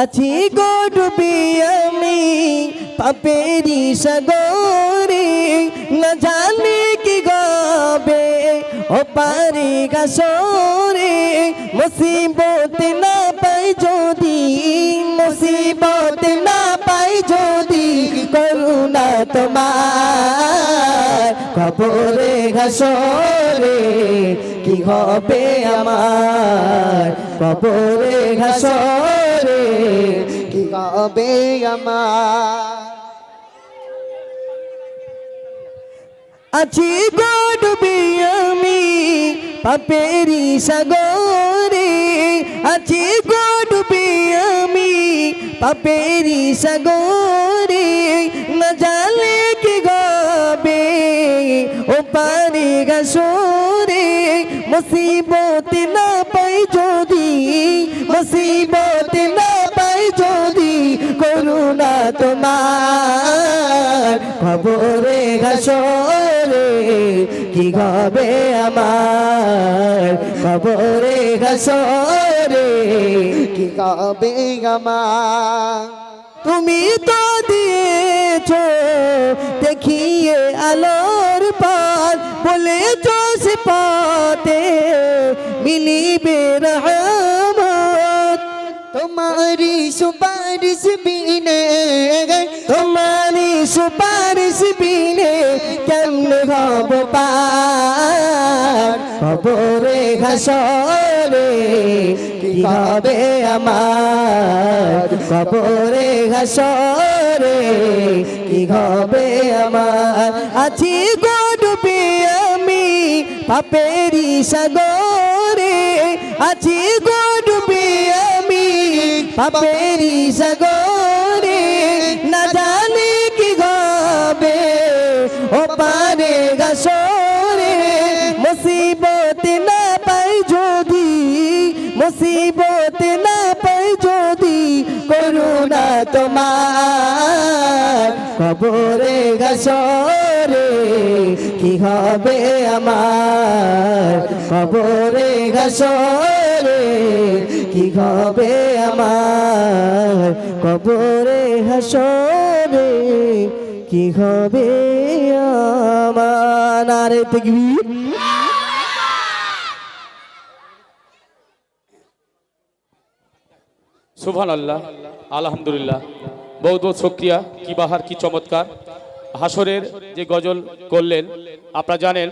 আছি গো ডুবি আমি পাপেরি সাগরে। না জানি কি গবে ও পারি গাছরে। মুসিবত না পাই যদি, মুসিবত না পাই যদি, করুণা তোমার খবরে ঘাসরে। কি হবে আমার কবরে ঘাসরে? কি হবে আমার? আছি গডবি আমি পাপেরি সাগরে। আছি গডবি আমি পাপেরি সাগরে। না জালে কি গবে, ও পারি গাছরে মুসিবত না পাই যদি, মুসিবত খবরে ঘাসরে কি হবে আমার? খবরে ঘাসরে কি হবে আমার? তুমি তো দিয়েছ, দেখিয়ে আলোর পাল, বলেছ সে পাতে মিলিবে রহমত। তোমারি সুপারিশ বিনে খবরে ঘাসরে কি হবে আমার? খবরে ঘাসরে কি হবে আমার? আছি গডবে আমি পাপেরি সাগরে। আছি গডবে আমি পাপেরি সাগরে। না জানি কি হবে, ও পারে গাছরে মুসিবত না পাই যদি, মুসিবত না পাই যদি করুণা তোমার। কবরে গাছরে কি হবে আমার? কবরে গাছরে কি হবে আমার? কবরে হাসরে কি হবে আমার? আরে তকবীর সুবহান আল্লাহ আলহামদুলিল্লাহ। বহুত বহুত সক্রিয়া কি বাহার, কি চমৎকার। হাসরের যে গজল করলেন, আপনারা জানেন